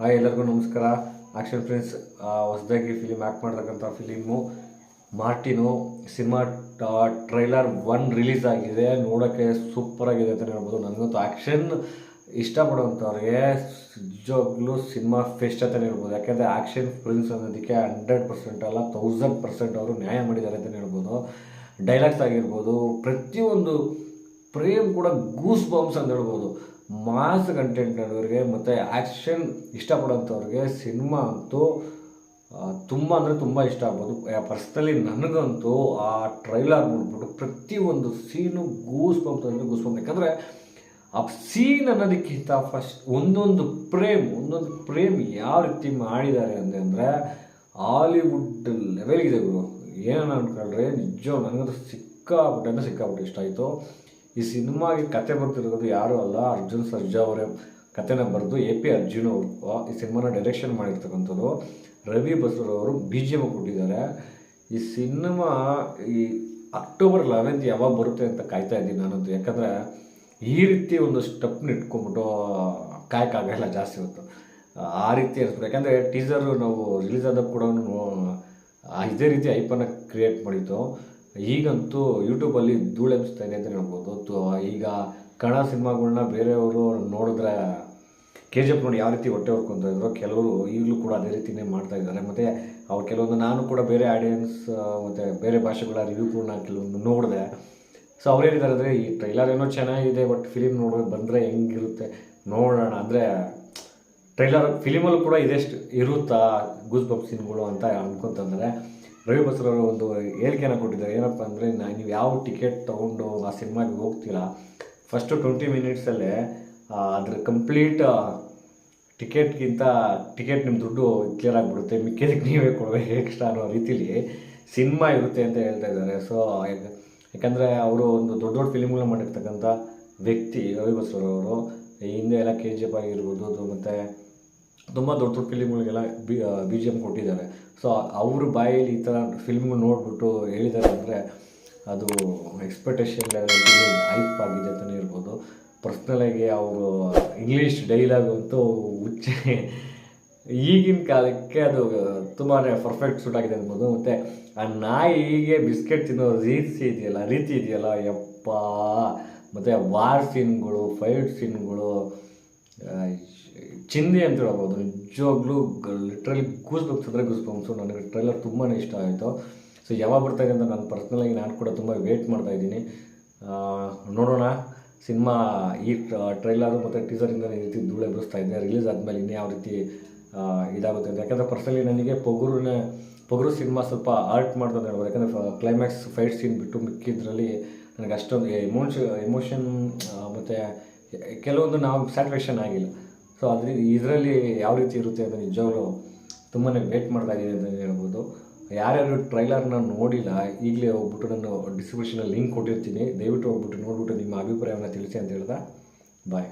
Hi ಎಲ್ಲರಿಗೂ ನಮಸ್ಕಾರ. Action friends ಹೊಸದಾಗಿ ಫಿಲಿಮ್ ಆ್ಯಕ್ಟ್ ಮಾಡ್ತಕ್ಕಂಥ film Martin cinema trailer one release ಆಗಿದೆ. ನೋಡೋಕ್ಕೆ ಸೂಪರ್ ಆಗಿದೆ ಅಂತಲೇ ಹೇಳ್ಬೋದು. ನನಗಂತೂ ಆ್ಯಕ್ಷನ್ ಇಷ್ಟಪಡುವಂಥವ್ರಿಗೆ ನಿಜವಾಗ್ಲೂ ಸಿನಿಮಾ ಫೆಸ್ಟ್ ಅಂತಲೇ ಹೇಳ್ಬೋದು. ಯಾಕೆಂದರೆ ಆ್ಯಕ್ಷನ್ ಫಿಲ್ಮ್ಸ್ ಅನ್ನೋದಕ್ಕೆ ಹಂಡ್ರೆಡ್ ಪರ್ಸೆಂಟ್ ಅಲ್ಲ ತೌಸಂಡ್ ಪರ್ಸೆಂಟ್ ಅವರು ನ್ಯಾಯ ಮಾಡಿದ್ದಾರೆ ಅಂತಲೇ ಹೇಳ್ಬೋದು. ಡೈಲಾಗ್ಸ್ ಆಗಿರ್ಬೋದು, ಪ್ರತಿಯೊಂದು ಪ್ರೇಮ್ ಕೂಡ ಗೂಸ್ ಬಾಂಬ್ಸ್ ಅಂತ ಹೇಳ್ಬೋದು. ಮಾಸ್ ಕಂಟೆಂಟ್ ನೋಡೋರಿಗೆ ಮತ್ತು ಆ್ಯಕ್ಷನ್ ಇಷ್ಟಪಡೋಂಥವ್ರಿಗೆ ಸಿನಿಮಾ ಅಂತೂ ತುಂಬ ಅಂದರೆ ತುಂಬ ಇಷ್ಟ ಆಗ್ಬೋದು. ಪರ್ಸ್ನಲಿ ನನಗಂತೂ ಆ ಟ್ರೈಲರ್ ನೋಡ್ಬಿಟ್ಟು ಪ್ರತಿಯೊಂದು ಸೀನು ಗೂಸ್ ಬಂಪ್ ಅಂದರೆ ಗೂಸ್ ಬಂಪ್ ಯಾಕಂದರೆ ಆ ಸೀನ್ ಅನ್ನೋದಕ್ಕಿಂತ ಫಸ್ಟ್ ಒಂದೊಂದು ಪ್ರೇಮ್ ಒಂದೊಂದು ಪ್ರೇಮ್ ಯಾವ ರೀತಿ ಮಾಡಿದ್ದಾರೆ ಅಂದರೆ ಅಂದರೆ ಹಾಲಿವುಡ್ ಲೆವೆಲ್ಗಿದೆ ಗುರು. ಏನನ್ನ ಅನ್ಕೊಳ್ರಿ ನಿಜ ನನಗಂತೂ ಸಿಕ್ಕಾಬಿಟ್ಟೆ ಅಂದರೆ ಸಿಕ್ಕಾಬಿಟ್ಟೆ ಇಷ್ಟ ಆಯಿತು. ಈ ಸಿನಿಮಾಗೆ ಕತೆ ಬರ್ತಿರೋದು ಯಾರೂ ಅಲ್ಲ? ಅರ್ಜುನ್ ಸರ್ಜಾ ಅವರೇ. ಕತೆನ ಬರೆದು ಎ ಪಿ ಅರ್ಜುನ್ ಅವರು ಈ ಸಿನಿಮಾನ ಡೈರೆಕ್ಷನ್ ಮಾಡಿರ್ತಕ್ಕಂಥದ್ದು ರವಿ ಬಸೂರ್ ಅವರು ಬಿ ಜಿ ಎಂ ಕೊಟ್ಟಿದ್ದಾರೆ. ಈ ಸಿನಿಮಾ ಈ ಅಕ್ಟೋಬರ್ ಲೆವೆಂತ್ ಯಾವಾಗ ಬರುತ್ತೆ ಅಂತ ಕಾಯ್ತಾ ಇದ್ದೀನಿ ನಾನಂತೂ. ಯಾಕಂದರೆ ಈ ರೀತಿ ಒಂದು ಸ್ಟೆಪ್ನ ಇಟ್ಕೊಂಬಿಟ್ಟು ಕಾಯಕ್ಕಾಗಲ್ಲ ಜಾಸ್ತಿ ಹೊತ್ತು. ಆ ರೀತಿ ಅನಿಸ್ಬೇಕು ಯಾಕಂದರೆ ಟೀಸರು ನಾವು ರಿಲೀಸ್ ಆದಾಗ ಕೂಡ ಇದೇ ರೀತಿ ಐಪನ್ನ ಕ್ರಿಯೇಟ್ ಮಾಡಿತ್ತು ಈಗಂತೂ ಯೂಟ್ಯೂಬಲ್ಲಿ ಧೂಳೆಬ್ಸ್ತಾ ಇದೆ ಅಂತ ಹೇಳ್ಬೋದು. ಈಗ ಕನ್ನಡ ಸಿನಿಮಾಗಳನ್ನ ಬೇರೆಯವರು ನೋಡಿದ್ರೆ ಕೆ ಜಿ ಎಫ್ ನೋಡಿ ಯಾವ ರೀತಿ ಹೊಟ್ಟೆ ಹೊರ್ಕೊತಾ ಇದ್ರು, ಕೆಲವರು ಈಗಲೂ ಕೂಡ ಅದೇ ರೀತಿನೇ ಮಾಡ್ತಾ ಇದ್ದಾರೆ. ಮತ್ತು ಅವ್ರು ಕೆಲವೊಂದು ನಾನು ಕೂಡ ಬೇರೆ ಆಡಿಯನ್ಸ್ ಮತ್ತು ಬೇರೆ ಭಾಷೆಗಳ ರಿವ್ಯೂಗಳನ್ನ ಕೆಲವೊಂದು ನೋಡಿದೆ. ಸೊ ಅವ್ರು ಹೇಳಿದ್ದಾರೆ ಅಂದರೆ, ಈ ಟ್ರೈಲರ್ ಏನೋ ಚೆನ್ನಾಗಿದೆ ಬಟ್ ಫಿಲಿಮ್ ನೋಡೋ ಬಂದರೆ ಹೆಂಗಿರುತ್ತೆ ನೋಡೋಣ. ಅಂದರೆ ಟ್ರೈಲರ್ ಫಿಲಿಮಲ್ಲೂ ಕೂಡ ಇದೆಷ್ಟು ಇರುತ್ತಾ ಗೂಸ್ ಬಂಪ್ ಸೀನ್ಗಳು ಅಂತ ಅನ್ಕೊಂತಂದರೆ ರವಿ ಬಸ್ರವರು ಒಂದು ಹೇಳಿಕೆನ ಕೊಟ್ಟಿದ್ದಾರೆ. ಏನಪ್ಪ ಅಂದರೆ, ನಾ ನೀವು ಯಾವ ಟಿಕೆಟ್ ತೊಗೊಂಡು ಆ ಸಿನಿಮಾಗೆ ಹೋಗ್ತೀರಾ? ಫಸ್ಟು ಟ್ವೆಂಟಿ ಮಿನಿಟ್ಸಲ್ಲೇ ಅದ್ರ ಕಂಪ್ಲೀಟ್ ಟಿಕೆಟ್ಗಿಂತ ಟಿಕೆಟ್ ನಿಮ್ಮ ದುಡ್ಡು ಕ್ಲಿಯರ್ ಆಗಿಬಿಡುತ್ತೆ. ಮಿಕ್ಕಿದಕ್ಕೆ ನೀವೇ ಕೊಡಬೇಕು ಎಕ್ಸ್ಟ್ರಾ ಅನ್ನೋ ರೀತಿಲಿ ಸಿನಿಮಾ ಇರುತ್ತೆ ಅಂತ ಹೇಳ್ತಾ ಇದ್ದಾರೆ. ಸೊ ಯಾಕಂದರೆ ಅವರು ಒಂದು ದೊಡ್ಡ ದೊಡ್ಡ ಫಿಲಿಮ್ಗಳನ್ನ ಮಾಡಿರ್ತಕ್ಕಂಥ ವ್ಯಕ್ತಿ ರವಿ ಬಸ್ರವರು. ಈ ಹಿಂದೆ ಎಲ್ಲ ಕೆ ಜಿ ಎಫ್ ಆಗಿರ್ಬೋದು ಮತ್ತು ತುಂಬ ದೊಡ್ಡ ದೊಡ್ಡ ಫಿಲಿಮ್ಗಳಿಗೆಲ್ಲ ಬಿ ಬಿ ಜಿ ಎಂ ಕೊಟ್ಟಿದ್ದಾರೆ. ಸೊ ಅವ್ರ ಬಾಯಲ್ಲಿ ಈ ಥರ ಫಿಲ್ಮ್ಗಳು ನೋಡಿಬಿಟ್ಟು ಹೇಳಿದ್ದಾರೆ ಅಂದರೆ ಅದು ಎಕ್ಸ್ಪೆಕ್ಟೇಷನ್ ಹೈಪ್ ಆಗಿದೆ ಅಂತಲೇ ಇರ್ಬೋದು ಪರ್ಸ್ನಲಾಗಿ ಅವರು ಇಂಗ್ಲೀಷ್ ಡೈಲಾಗ್ ಅಂತೂ ಹುಚ್ಚೆ. ಈಗಿನ ಕಾಲಕ್ಕೆ ಅದು ತುಂಬಾ ಪರ್ಫೆಕ್ಟ್ ಸೂಟ್ ಆಗಿದೆ ಅನ್ಬೋದು ಮತ್ತು ಆ ನಾಯಿಗೆ ಬಿಸ್ಕೆಟ್ ತಿನ್ನೋ ರೀತಿ ಇದೆಯಲ್ಲ ರೀತಿ ಇದೆಯಲ್ಲ, ಯಪ್ಪ. ಮತ್ತು ವಾರ್ ಸೀನ್ಗಳು ಫೈಟ್ ಸೀನ್ಗಳು ಚಿಂದಿ ಅಂತ ಹೇಳ್ಬೋದು. ನಿಜವಾಗ್ಲೂ ಲಿಟ್ರಲಿ ಗೂಸ್ ಬಂಪ್ಸ್ ಅಂದರೆ ಗೂಸ್ ನನಗೆ ಟ್ರೈಲರ್ ತುಂಬಾ ಇಷ್ಟ ಆಯಿತು. ಸೊ ಯಾವಾಗ ಬರ್ತಾಯಿದೆ ಅಂತ ನಾನು ಪರ್ಸ್ನಲಾಗಿ ನಾನು ಕೂಡ ತುಂಬ ವೇಟ್ ಮಾಡ್ತಾ ಇದ್ದೀನಿ. ನೋಡೋಣ. ಸಿನಿಮಾ ಈ ಟ್ರೈಲರು ಮತ್ತು ಟೀಸರಿಂದ ಈ ರೀತಿ ಧೂಳೆ ಎಬ್ಬಿಸ್ತಾ ಇದ್ದೆ ರಿಲೀಸ್ ಆದಮೇಲೆ ಇನ್ನೂ ಯಾವ ರೀತಿ ಇದಾಗುತ್ತೆ ಅಂತ. ಯಾಕಂದರೆ ಪರ್ಸನಲಿ ನನಗೆ ಪೊಗುರುನೇ, ಪೊಗರು ಸಿನಿಮಾ ಸ್ವಲ್ಪ ಆರ್ಟ್ ಅಂತ ಹೇಳ್ಬೋದು. ಯಾಕಂದರೆ ಕ್ಲೈಮ್ಯಾಕ್ಸ್ ಫೈಟ್ ಸೀನ್ ಬಿಟ್ಟು ಮಿಕ್ಕಿದ್ರಲ್ಲಿ ನನಗೆ ಅಷ್ಟೊಂದು ಎಮೋಷ ಎಮೋಷನ್ ಮತ್ತು ಕೆಲವೊಂದು ನಾವು ಸ್ಯಾಟಿಸ್ಫ್ಯಾಕ್ಷನ್ ಆಗಿಲ್ಲ. ಸೊ ಅದ್ರ, ಇದರಲ್ಲಿ ಯಾವ ರೀತಿ ಇರುತ್ತೆ ಅಂತ ನಿಜವಾಗ್ಲೂ ತುಂಬಾ ವೇಟ್ ಮಾಡ್ತಾ ಅಂತ ಹೇಳ್ಬೋದು. ಯಾರ್ಯಾರು ಟ್ರೈಲರ್ನ ನೋಡಿಲ್ಲ, ಈಗಲೇ ಹೋಗ್ಬಿಟ್ಟು ನಾನು ಡಿಸ್ಕ್ರಿಪ್ಷನಲ್ಲಿ ಲಿಂಕ್ ಕೊಟ್ಟಿರ್ತೀನಿ. ದಯವಿಟ್ಟು ಹೋಗ್ಬಿಟ್ಟು ನೋಡ್ಬಿಟ್ಟು ನಿಮ್ಮ ಅಭಿಪ್ರಾಯವನ್ನು ತಿಳಿಸಿ ಅಂತ ಹೇಳ್ದೆ ಬಾಯ್